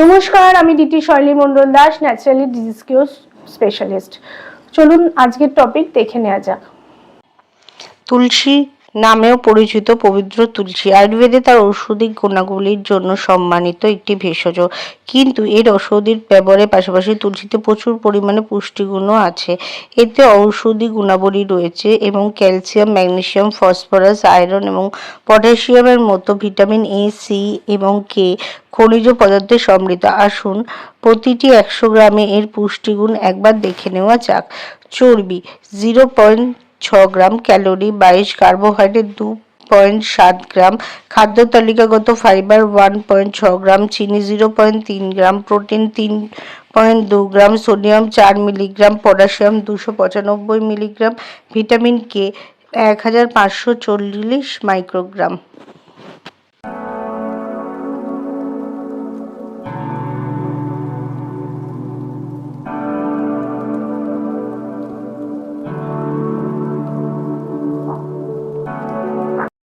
নমস্কার, আমি DT Shaily Mondal Das, naturally disease cure specialist. চলুন আজকের টপিক দেখে নেওয়া যাক। তুলসী নামেও পরিচিত পবিত্র তুলসী আয়ুর্বেদে তার ঔষধিক গুণাবলীর জন্য সম্মানিত একটি ভেষজ। কিন্তু এর ঔষধির ব্যবহারের পাশাপাশি তুলসীতে প্রচুর পরিমাণে পুষ্টিগুণও আছে। এতে ঔষধি গুণাবলী রয়েছে এবং ক্যালসিয়াম, ম্যাগনেসিয়াম, ফসফরাস, আয়রন এবং পটাশিয়ামের মতো ভিটামিন এ, সি এবং কে খনিজ পদার্থে সমৃদ্ধ। আসুন, প্রতিটি একশো গ্রামে এর পুষ্টিগুণ একবার দেখে নেওয়া যাক। চর্বি, জিরো পয়েন্ট ছ গ্রাম ক্যালোরি, বাইশ কার্বোহাইড্রেট, দু পয়েন্ট সাত গ্রাম খাদ্য তালিকাগত ফাইবার, ওয়ান পয়েন্ট ছ গ্রাম চিনি, জিরো পয়েন্ট তিন গ্রাম প্রোটিন, তিন পয়েন্ট দু গ্রাম সোডিয়াম, চার মিলিগ্রাম পটাশিয়াম, দুশো পঁচানব্বই মিলিগ্রাম ভিটামিন কে, এক হাজার পাঁচশো চল্লিশ মাইক্রোগ্রাম।